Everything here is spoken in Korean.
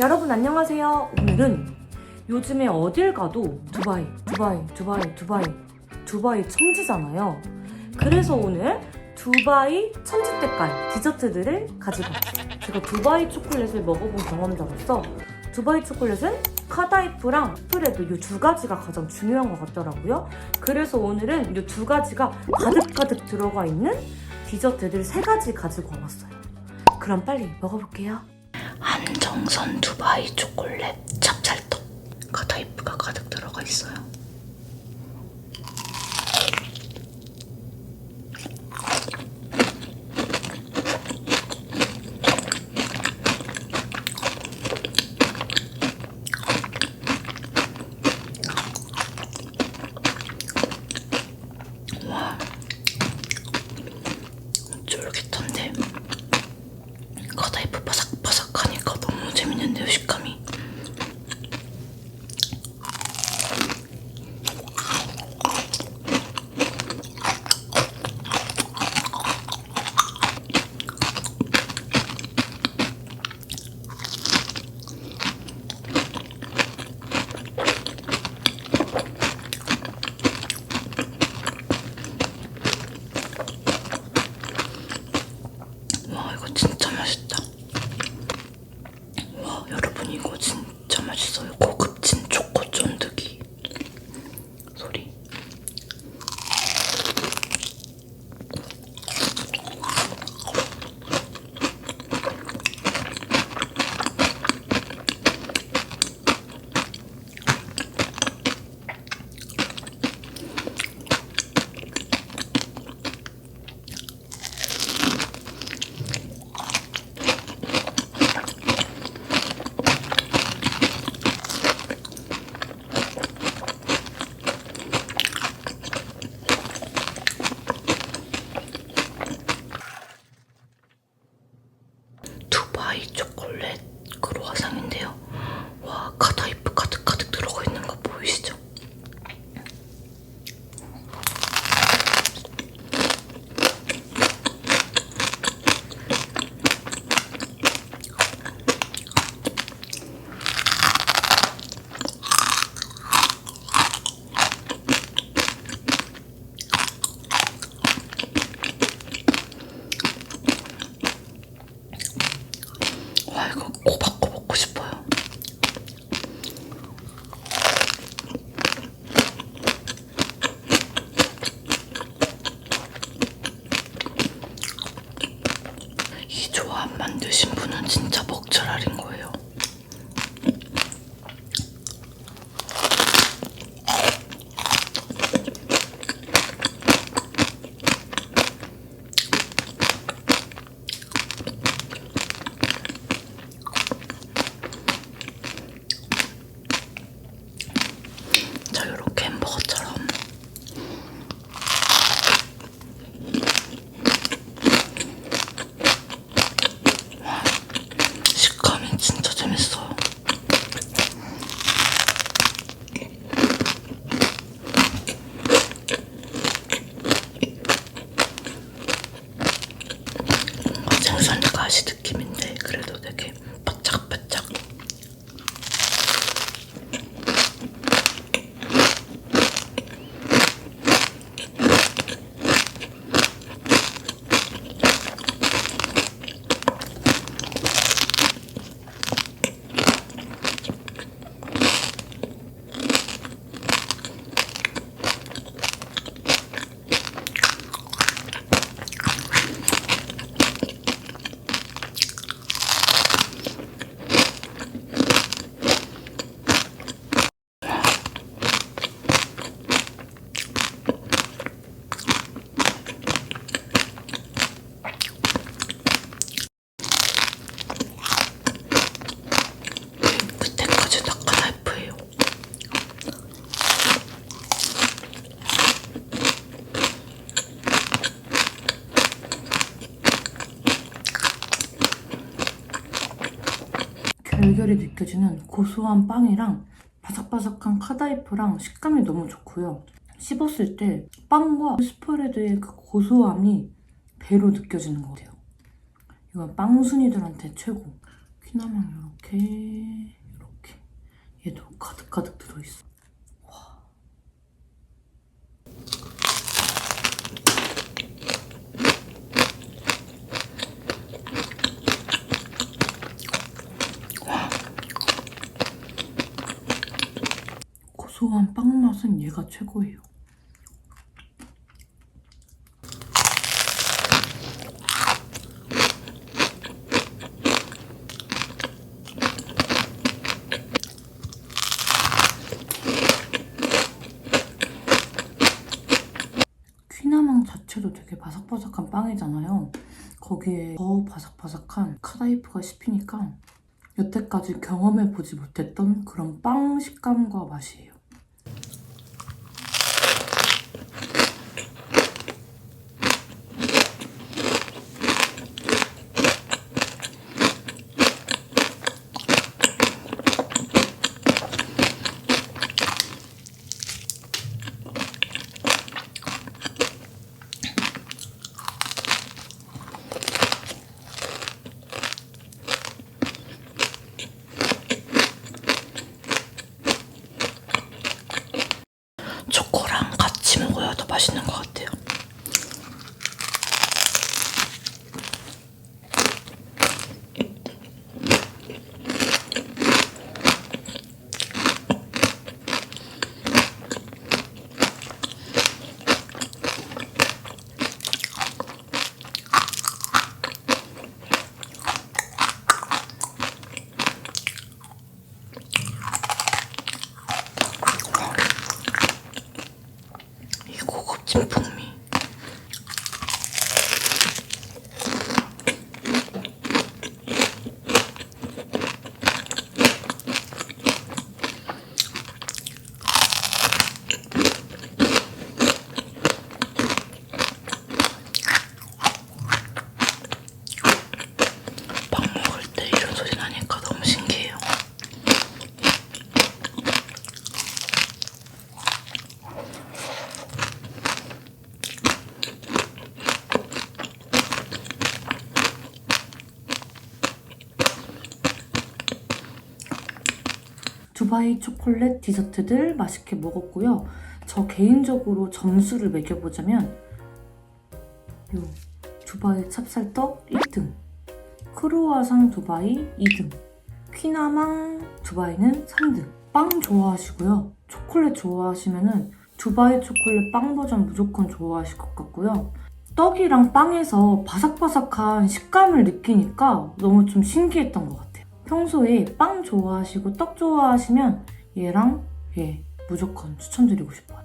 여러분 안녕하세요. 오늘은 요즘에 어딜 가도 두바이, 두바이, 두바이, 두바이, 두바이 천지잖아요. 그래서 오늘 두바이 천지 때깔 디저트들을 가지고 왔어요. 제가 두바이 초콜릿을 먹어본 경험자로서 두바이 초콜릿은 카다이프랑 스프레드 이 두 가지가 가장 중요한 것 같더라고요. 그래서 오늘은 이 두 가지가 가득가득 들어가 있는 디저트들 세 가지 가지고 와봤어요. 그럼 빨리 먹어볼게요. 한정선 두바이 초콜릿 찹쌀떡 가다이프가 가득 들어가 있어요. 가시 느낌인데 그래도 되게 바짝바짝 그때까지 낙가나이프예요. 결결이 느껴지는 고소한 빵이랑 바삭바삭한 카다이프랑 식감이 너무 좋고요. 씹었을 때 빵과 스프레드의 그 고소함이 배로 느껴지는 것 같아요. 이건 빵순이들한테 최고. 이렇게 이렇게 이렇게 얘도 가득가득 들어있어. 고소한 빵 맛은 얘가 최고예요. 퀴나망 자체도 되게 바삭바삭한 빵이잖아요. 거기에 더 바삭바삭한 카다이프가 씹히니까 여태까지 경험해보지 못했던 그런 빵 식감과 맛이에요. 초코랑 같이 먹어야 더 맛있는 것 같아요. 진 풍미. 두바이 초콜릿 디저트들 맛있게 먹었고요. 저 개인적으로 점수를 매겨보자면 요 두바이 찹쌀떡 1등, 크로아상 두바이 2등, 퀴나망 두바이는 3등. 빵 좋아하시고요. 초콜릿 좋아하시면은 두바이 초콜릿 빵 버전 무조건 좋아하실 것 같고요. 떡이랑 빵에서 바삭바삭한 식감을 느끼니까 너무 좀 신기했던 것 같아요. 평소에 빵 좋아하시고 떡 좋아하시면 얘랑 얘 무조건 추천드리고 싶어요.